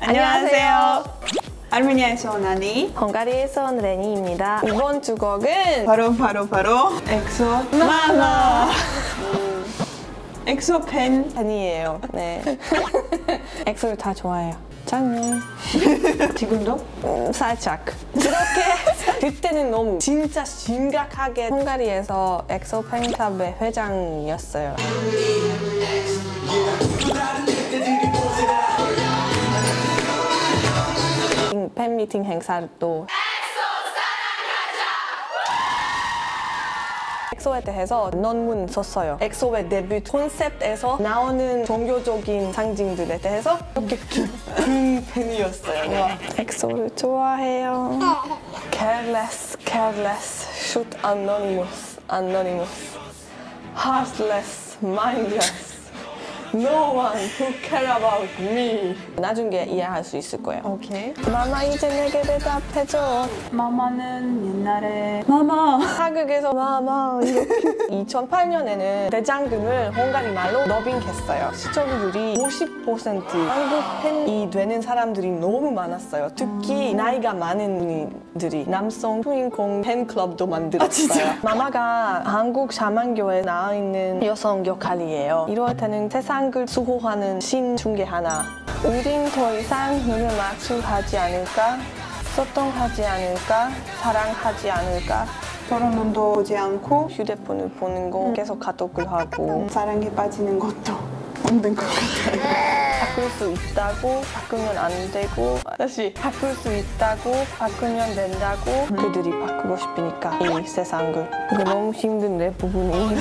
안녕하세요. 아르메니아에서 온 아니. 헝가리에서 온 레니입니다. 이번 주 곡은 바로 바로 바로 엑소 마마. 엑소 펜. 아니에요. 네. 엑소를 다 좋아해요. 짱요. 지금도? 음, 살짝. 그렇게 그때는 너무 진짜 심각하게 헝가리에서 엑소 팬클럽의 회장이었어요. 팬미팅 행사를 또 엑소에 대해서 논문 썼어요. 엑소의 데뷔 콘셉트에서 나오는 종교적인 상징들에 대해서 이렇게 큰 팬이었어요. 엑소를 좋아해요. Careless, careless, shoot anonymous, anonymous, heartless, mindless. No one who care about me. 나중에 이해할 수 있을 거예요. 오케이. 마마 이제 내게 대답해줘. 마마는 옛날에 마마. 한국에서 마마 이렇게 2008년에는 대장금을 헝가리 말로 더빙했어요. 시청률이 50% 한국 팬이 되는 사람들이 너무 많았어요. 특히 나이가 많은 분들이 남성 주인공 팬클럽도 만들었어요. 마마가 한국 샤만교에 나와 있는 여성 역할이에요. 이럴 때는 세상 을 수호하는 신 중에 하나. 우린 더 이상 눈을 마주하지 않을까? 소통하지 않을까? 사랑하지 않을까? 결혼도 보지 않고 휴대폰을 보는 거 계속 카톡을 하고 사랑에 빠지는 것도 없는 것 같아요. 바꿀 수 있다고 바꾸면 안 되고 다시 바꿀 수 있다고 바꾸면 된다고 그들이 바꾸고 싶으니까 이 세상을 이거 너무 힘든 내 부분이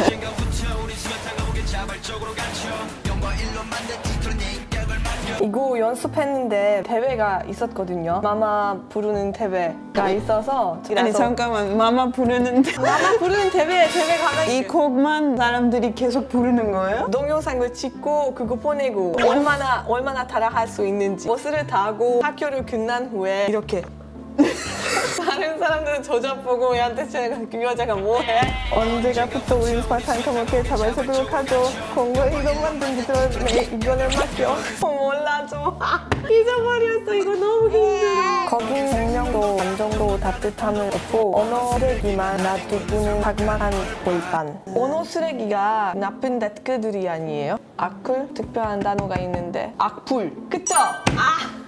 이거 연습했는데 대회가 있었거든요. 마마 부르는 대회가 있어서 아니 잠깐만. 마마 부르는데 마마 부르는 대회 대회 가면 이 곡만 사람들이 계속 부르는 거예요? 동영상을 찍고 그거 보내고 얼마나 얼마나 따라할 수 있는지 버스를 타고 학교를 끝난 후에 이렇게 다른 사람들은 저자 보고 얘한테 제가 그 여자가 뭐해? 언제가부터 우리 스파탄 커먹게 잡아주도록 하죠. 공부 이것만 좀 믿어. 내 이거를 맡겨. 어, 몰라 줘. 잊어버렸어. 이거 너무 힘들어. 거긴 생명도 감정도 따뜻함을 없고 언어 쓰레기만 놔두고는 각막한 골반. 언어 쓰레기가 나쁜 댓글들이 아니에요? 악플? 특별한 단어가 있는데. 악플. 그쵸? 아!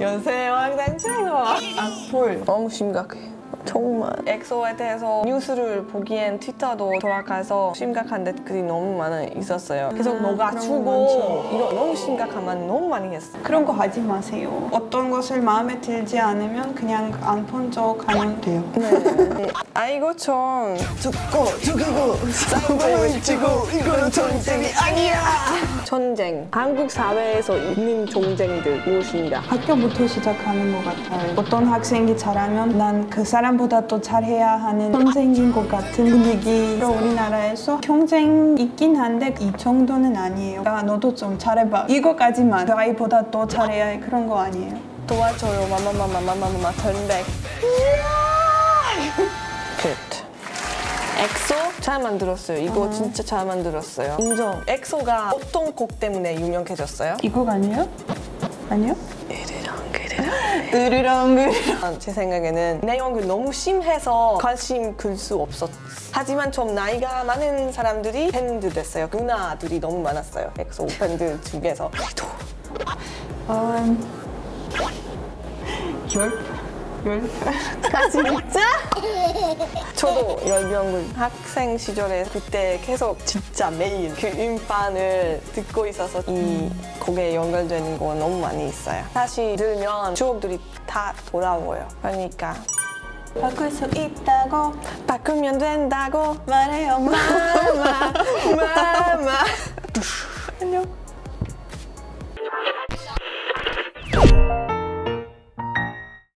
연세 왕당차요 악플 너무 심각해 정말 엑소에 대해서 뉴스를 보기엔 트위터도 돌아가서 심각한 댓글이 너무 많아 있었어요 계속 너가 그런 거 주고 이거 너무 심각하면 너무 많이 했어 그런 거 하지 마세요. 어떤 것을 마음에 들지 않으면 그냥 안본척 하면 돼요. 네. 아이고 좀 죽고 죽이고 싸우고 지고 이건 전쟁이 아니야. 전쟁 한국 사회에서 있는 전쟁들 무엇인가 학교부터 시작하는 것 같아요. 어떤 학생이 잘하면 난 그 사람 사람보다 더 잘해야 하는 선생인 것 같은 분위기로 우리나라에서 경쟁 있긴 한데 이 정도는 아니에요. 아, 너도 좀 잘해봐. 이거까지만 아이보다 더 잘해야 해. 그런 거 아니에요. 도와줘요. 마마마마마마마 전백. 굿. 엑소 잘 만들었어요. 이거 아. 진짜 잘 만들었어요. 인정. 엑소가 어떤 곡 때문에 유명해졌어요? 이 곡 아니에요? 아니요? 으르렁 으르렁. 제 생각에는 내용이 너무 심해서 관심 끌수 없었 하지만 좀 나이가 많은 사람들이 팬들 됐어요. 누나들이 너무 많았어요. 엑소 팬들 중에서. 또 음, 열, 열. 아 진짜? 저도 열병을 학생 시절에 그때 계속 진짜 매일 그 음반을 듣고 있어서 이 곡에 연결되는 거 너무 많이 있어요. 다시 들으면 추억들이 다 돌아와요. 그러니까 바꿀 수 있다고 바꾸면 된다고 말해요. 마마